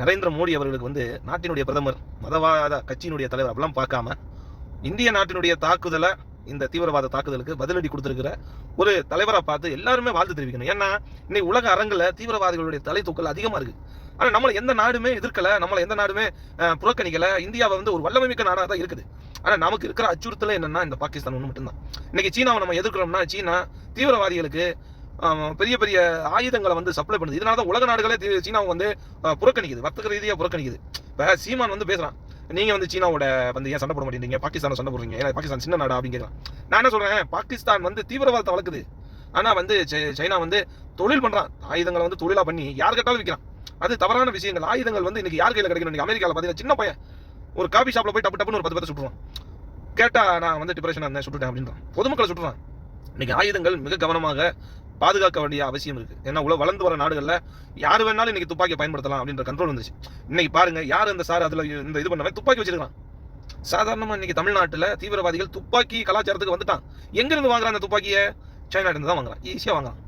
நரேந்திர மோடி அவர்களுக்கு வந்து நாட்டினுடைய பிரதமர் மதவாத கட்சியினுடைய தலைவர் அப்படிலாம் பார்க்காம இந்திய நாட்டினுடைய தாக்குதலை இந்த தீவிரவாத தாக்குதலுக்கு பதிலடி கொடுத்துருக்கிற ஒரு தலைவரை பார்த்து எல்லாருமே வாழ்த்து தெரிவிக்கணும். ஏன்னா இன்னைக்கு உலக அரங்கில் தீவிரவாதிகளுடைய தலை தூக்கல் அதிகமாக இருக்குது ஆனால் நம்மளை எந்த நாடுமே எதிர்க்கல நம்மளை எந்த நாடுமே புறக்கணிக்கலை. இந்தியாவை வந்து ஒரு வல்லமைமிக்க நாடாக தான் இருக்குது. ஆனால் நமக்கு இருக்கிற அச்சுறுத்தல் என்னன்னா இந்த பாகிஸ்தான் ஒன்று மட்டும்தான். இன்னைக்கு சீனாவை நம்ம எதிர்க்கிறோம்னா சீனா தீவிரவாதிகளுக்கு பெரிய பெரிய ஆயுதங்களை வந்து சப்ளை பண்ணுது. இதனால தான் உலக நாடுகளே சீனாவை வந்து புறக்கணிக்குது. வர்த்தக ரீதியாக புறக்கணிக்குது. இப்போ சீமான் வந்து பேசுகிறான் நீங்கள் வந்து சீனாவோட வந்து ஏன் சண்டை போட மாட்டேங்கிறீங்க பாகிஸ்தானை சண்டை போடுறீங்க. ஏன்னா பாகிஸ்தான் சின்ன நாடா அப்படிங்கிறான் நான் என்ன சொல்கிறேன் பாகிஸ்தான் வந்து தீவிரவாதத்தை வளர்க்குது. ஆனால் வந்து சைனா வந்து தொழில் பண்ணுறான் ஆயுதங்களை வந்து தொழிலாக பண்ணி யார் கேட்டாலும் விற்கிறான் அது தவறான விஷயங்கள். ஆயுதங்கள் வந்து இன்னைக்கு யார் கையில் கிடைக்கணும்? இன்னைக்கு அமெரிக்காவில் பார்த்தீங்கன்னா சின்ன பையன் ஒரு காஃபி ஷாப்பில் போய் டப்பு டப்புன்னு ஒரு பத்து பேர் சுட்டுருவான். கேட்டால் நான் வந்து டிப்ரெஷன் இருந்தேன் சுட்டுட்டேன் அப்படின்றான். பொதுமக்களை சுட்டுறான். இன்னைக்கு ஆயுதங்கள் மிக கவனமாக பாதுகாக்க வேண்டிய அவசியம் இருக்கு. ஏன்னா உலக வளர்ந்து வர நாடுகளில் யார் வேணாலும் இன்னைக்கு துப்பாக்கியை பயன்படுத்தலாம் அப்படின்ற கண்ட்ரோல் வந்துச்சு இன்னைக்கு பாருங்க யார் இந்த சார் அதில் இந்த இது பண்ணவன் துப்பாக்கி வச்சிருக்கான் சாதாரணமாக இன்னைக்கு தமிழ்நாட்டில் தீவிரவாதிகள் துப்பாக்கி கலாச்சாரத்துக்கு வந்துட்டான். எங்கேருந்து வாங்குறான் அந்த துப்பாக்கியை? சைனாட்டிருந்து தான் வாங்குறான். ஈஸியாக வாங்குறான்.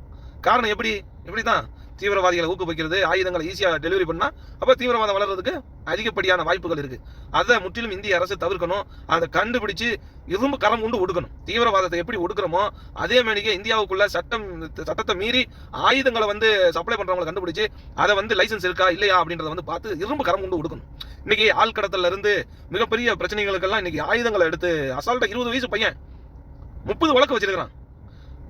காரணம் எப்படி? எப்படி தான் தீவிரவாதிகளை ஊக்குவிக்கிறது ஆயுதங்களை ஈஸியாக டெலிவரி பண்ணால் அப்போ தீவிரவாதம் வளர்றதுக்கு அதிகப்படியான வாய்ப்புகள் இருக்குது அதை முற்றிலும் இந்திய அரசு தவிர்க்கணும். அதை கண்டுபிடிச்சு இரும்பு கரம் கொண்டு ஒடுக்கணும். தீவிரவாதத்தை எப்படி ஒடுக்கிறோமோ அதே மாதிரியே இந்தியாவுக்குள்ள சட்டம் சட்டத்தை மீறி ஆயுதங்களை வந்து சப்ளை பண்ணுறவங்களை கண்டுபிடிச்சு அதை வந்து லைசன்ஸ் இருக்கா இல்லையா அப்படின்றத வந்து பார்த்து இரும்பு கரம் கொண்டு ஒடுக்கணும். இன்னைக்கு ஆழ்கடத்தல்ல இருந்து மிகப்பெரிய பிரச்சனைகளுக்கெல்லாம் இன்னைக்கு ஆயுதங்களை எடுத்து அசால்ட்டா இருபது வயசு பையன் முப்பது வழக்கு வச்சிருக்கிறான்.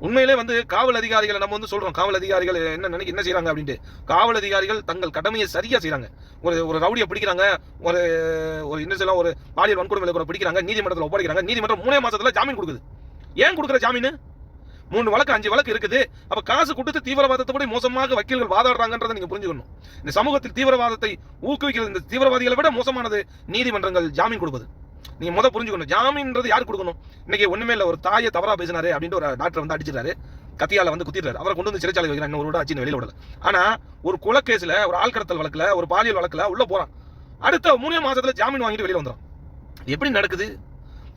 உண்மையிலே வந்து காவல் அதிகாரிகளை நம்ம வந்து சொல்றோம். காவல் அதிகாரிகள் என்ன நினைக்க என்ன செய்யறாங்க அப்படின்ட்டு. காவல் அதிகாரிகள் தங்கள் கடமையை சரியா செய்யறாங்க ஒரு ஒரு ரவுடியை பிடிக்கிறாங்க ஒரு ஒரு என்ன ஒரு பாலியல் வன்கொடுமையில கூட பிடிக்கிறாங்க நீதிமன்றத்தில் ஒப்படைக்கிறாங்க. நீதிமன்றம் மூணே மாசத்துல ஜாமீன் கொடுக்குது. ஏன் கொடுக்குற ஜாமீன்? மூணு வழக்கு அஞ்சு வழக்கு இருக்குது. அப்ப காசு கொடுத்து தீவிரவாதத்தை விட மோசமாக வக்கீல்கள் வாதாடுறாங்கன்றதை நீங்க புரிஞ்சுக்கணும். இந்த சமூகத்தில் தீவிரவாதத்தை ஊக்குவிக்கிறது இந்த தீவிரவாதிகளை விட மோசமானது நீதிமன்றங்கள் ஜாமீன் கொடுப்பது. நீங்க முத புரிஞ்சுக்கணும். ஜாமீன்றது யார் கொடுக்கணும்? இன்னைக்கு ஒண்ணுமே இல்ல ஒரு தாயை தவறா பேசினாரு அப்படின்ட்டு ஒரு டாக்டர் வந்து அடிச்சிட்டாரு கத்தியால வந்து குத்திடுறாரு. அவரை கொண்டு வந்து சிறைச்சாலை வைக்கிறார். இன்னும் ஒரு விட அச்சின்னு வெளியில விடல. ஆனா ஒரு கொலைக்கேஸ்ல ஒரு ஆள்கடத்தல் வழக்குல ஒரு பாலியல் வழக்குல உள்ள போறான். அடுத்த மூணே மாசத்துல ஜாமீன் வாங்கிட்டு வெளியில வந்துடும் எப்படி நடக்குது?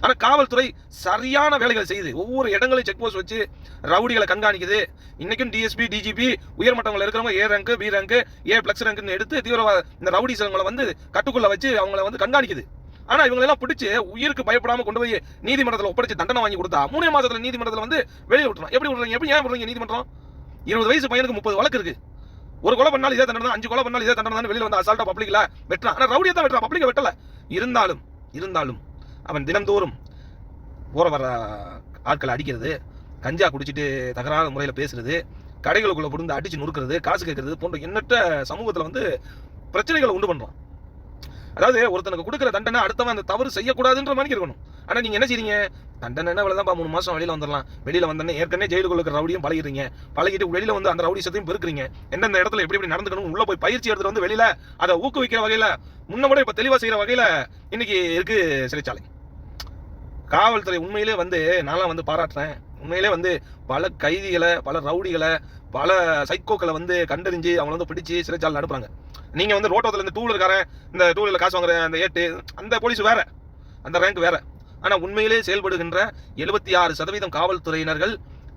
ஆனா காவல்துறை சரியான வேலைகள் செய்யுது. ஒவ்வொரு இடங்களையும் செக் போஸ்ட் வச்சு ரவுடிகளை கண்காணிக்குது. இன்னைக்கும் டிஎஸ்பி டிஜிபி உயர்மட்டங்களில் இருக்கிறவங்க A rank B rank A plus ரேங்க்னு எடுத்து தீவிரவாத இந்த ரவுடி சங்கங்களை வந்து கட்டுக்குள்ள வச்சு அவங்கள வந்து கண்காணிக்குது. ஆனா இவங்க எல்லாம் பிடிச்சு உயிருக்கு பயப்படாம கொண்டு போய் நீதிமன்றத்தில் ஒப்படைச்சு தண்டனை வாங்கி கொடுத்தா மூணே மாசத்துல நீதிமன்றத்தில் வந்து வெளியே விட்டுறோம் எப்படி விடுறீங்க? எப்படி ஏன் விடுறீங்க நீதிமன்றம்? இருபது வயசு பையனுக்கு முப்பது வழக்கு இருக்கு. ஒரு கொலை பண்ணாலும் இதே தண்டனை அஞ்சு கொலை பண்ணாலும் இதே தண்டனை தான். வெளியில வந்து அசால்ட்டா பப்ளிக்ல வெட்டுறான். ஆனா ரவுடியை தான் வெட்டுறான். பப்ளிக்க வெட்டல. இருந்தாலும் இருந்தாலும் அவன் தினந்தோறும் போற வர ஆட்களை அடிக்கிறது கஞ்சா குடிச்சிட்டு தகராறு முறையில் பேசுறது கடைகளுக்குள்ள புரிந்து அடிச்சு நொறுக்கிறது காசு கேட்கறது போன்ற எண்ணற்ற சமூகத்துல வந்து பிரச்சனைகளை உண்டு பண்றான். அதாவது ஒருத்தனுக்கு கொடுக்குற தண்டனை அடுத்தவன் அந்த தவறு செய்யக்கூடாதுன்ற மாதிரி இருக்கணும். ஆனால் நீங்கள் என்ன செய்றீங்க? தண்டனை என்ன மூணு மாதம் வெளியில் வந்துடலாம். வெளியில் வந்தோடனே ஏற்கனவே ஜெயிலுக்குள்ள இருக்கிற ரவுடியும் பழகிறீங்க பழகிட்டு வெளியில் வந்து அந்த ரவுடி சத்தையும் பெருக்குறீங்க. எந்தெந்த இடத்துல எப்படி எப்படி நடந்துக்கணும் உள்ளே போய் பயிற்சி எடுத்துகிட்டு வந்து வெளியில் அதை ஊக்குவிக்கிற வகையில் முன்ன விட இப்போ தெளிவாக செய்கிற வகையில் இன்னைக்கு இருக்கு சிறைச்சாலை. காவல்துறை உண்மையிலே வந்து நான்லாம் வந்து பாராட்டுறேன். உண்மையிலே வந்து பல கைதிகளை பல ரவுடிகளை பல சைக்கோக்களை வந்து கண்டறிஞ்சு அவங்கள வந்து பிடிச்சு சிறைச்சாலை அனுப்புறாங்க. நீங்கள் வந்து ரோட்டோத்துல இந்த டூ இந்த டூ காசு வாங்குற அந்த ஏட்டு அந்த போலீஸ் வேற அந்த ரேங்க் வேற. ஆனால் உண்மையிலே செயல்படுகின்ற எழுபத்தி ஆறு சதவீதம் காவல்துறையினர்கள்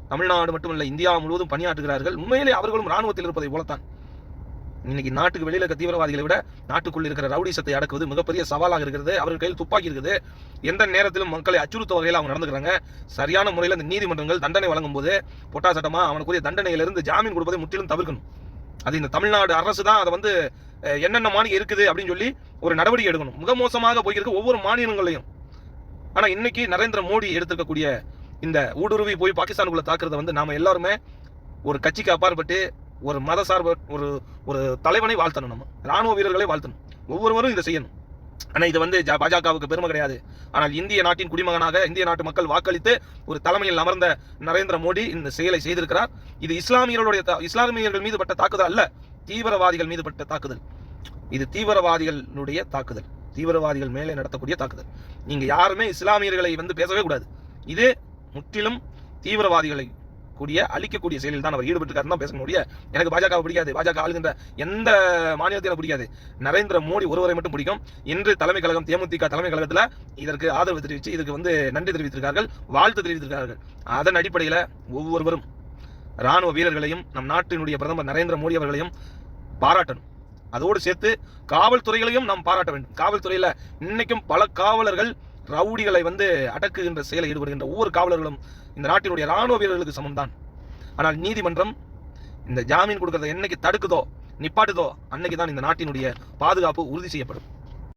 தமிழ்நாடு மட்டுமல்ல இந்தியா முழுவதும் பணியாற்றுகிறார்கள். உண்மையிலே அவர்களும் ராணுவத்தில் இருப்பதை போலத்தான். இன்னைக்கு நாட்டுக்கு வெளியில் இருக்க தீவிரவாதிகளை விட நாட்டுக்குள் இருக்கிற ரவுடிசத்தை அடக்குவது மிகப்பெரிய சவாலாக இருக்கிறது. அவர்கள் கையில் துப்பாக்கி இருக்குது. எந்த நேரத்திலும் மக்களை அச்சுறுத்த வகையில் அவங்க நடந்துக்கிறாங்க. சரியான முறையில் அந்த நீதிமன்றங்கள் தண்டனை வழங்கும் போது பொட்டா சட்டமாக அவனுக்குரிய தண்டனையிலிருந்து ஜாமீன் கொடுப்பதை முற்றிலும் தவிர்க்கணும். அது இந்த தமிழ்நாடு அரசு தான் அதை வந்து என்னென்ன மாநிலம் இருக்குது அப்படின்னு சொல்லி ஒரு நடவடிக்கை எடுக்கணும். மிக மோசமாக போயிருக்க ஒவ்வொரு மாநிலங்களையும். ஆனால் இன்னைக்கு நரேந்திர மோடி எடுத்திருக்கக்கூடிய இந்த ஊடுருவி போய் பாகிஸ்தானுக்குள்ள தாக்குறத வந்து நாம எல்லாருமே ஒரு கட்சிக்கு அப்பாற்பட்டு ஒரு மத சார்பு ஒரு ஒரு தலைவனை வாழ்த்தணும் நம்ம. ராணுவ வீரர்களை வாழ்த்தணும். ஒவ்வொருவரும் இதை செய்யணும். ஆனால் இது வந்து பாஜகவுக்கு பெருமை கிடையாது. ஆனால் இந்திய நாட்டின் குடிமகனாக இந்திய நாட்டு மக்கள் வாக்களித்து ஒரு தலைமையில் அமர்ந்த நரேந்திர மோடி இந்த செயலை செய்திருக்கிறார். இது இஸ்லாமியர்களுடைய தா- இஸ்லாமியர்கள் மீது பட்ட தாக்குதல் அல்ல தீவிரவாதிகள் மீது பட்ட தாக்குதல். இது தீவிரவாதிகளுடைய தாக்குதல். தீவிரவாதிகள் மேலே நடத்தக்கூடிய தாக்குதல். நீங்க யாருமே இஸ்லாமியர்களை வந்து பேசவே கூடாது. இது முற்றிலும் தீவிரவாதிகளை கூடிய அழிக்கக்கூடிய செயலில் தான் அவர் ஈடுபட்டிருக்காருன்னு தான் பேச எனக்கு பாஜக பிடிக்காது. பாஜக ஆளுகின்ற எந்த மாநிலத்தையும் பிடிக்காது. நரேந்திர மோடி ஒருவரை மட்டும் பிடிக்கும். இன்று தலைமை கழகம் தேமுதிக தலைமை கழகத்தில் இதற்கு ஆதரவு தெரிவித்து இதுக்கு வந்து நன்றி தெரிவித்திருக்கார்கள் வாழ்த்து தெரிவித்திருக்கார்கள். அதன் அடிப்படையில் ஒவ்வொருவரும் ராணுவ வீரர்களையும் நம் நாட்டினுடைய பிரதமர் நரேந்திர மோடி அவர்களையும் பாராட்டணும். அதோடு சேர்த்து காவல்துறைகளையும் நாம் பாராட்ட வேண்டும். காவல்துறையில் இன்னைக்கும் பல காவலர்கள் ரவுடிகளை வந்து அடக்குகின்ற செயலை ஈடுபடுகின்ற ஒவ்வொரு காவலர்களும் இந்த நாட்டினுடைய ராணுவ வீரர்களுக்கு சமம்தான். ஆனால் நீதிமன்றம் இந்த ஜாமீன் கொடுக்கறத என்னைக்கு தடுக்குதோ நிப்பாட்டுதோ அன்னைக்கு தான் இந்த நாட்டினுடைய பாதுகாப்பு உறுதி செய்யப்படும்.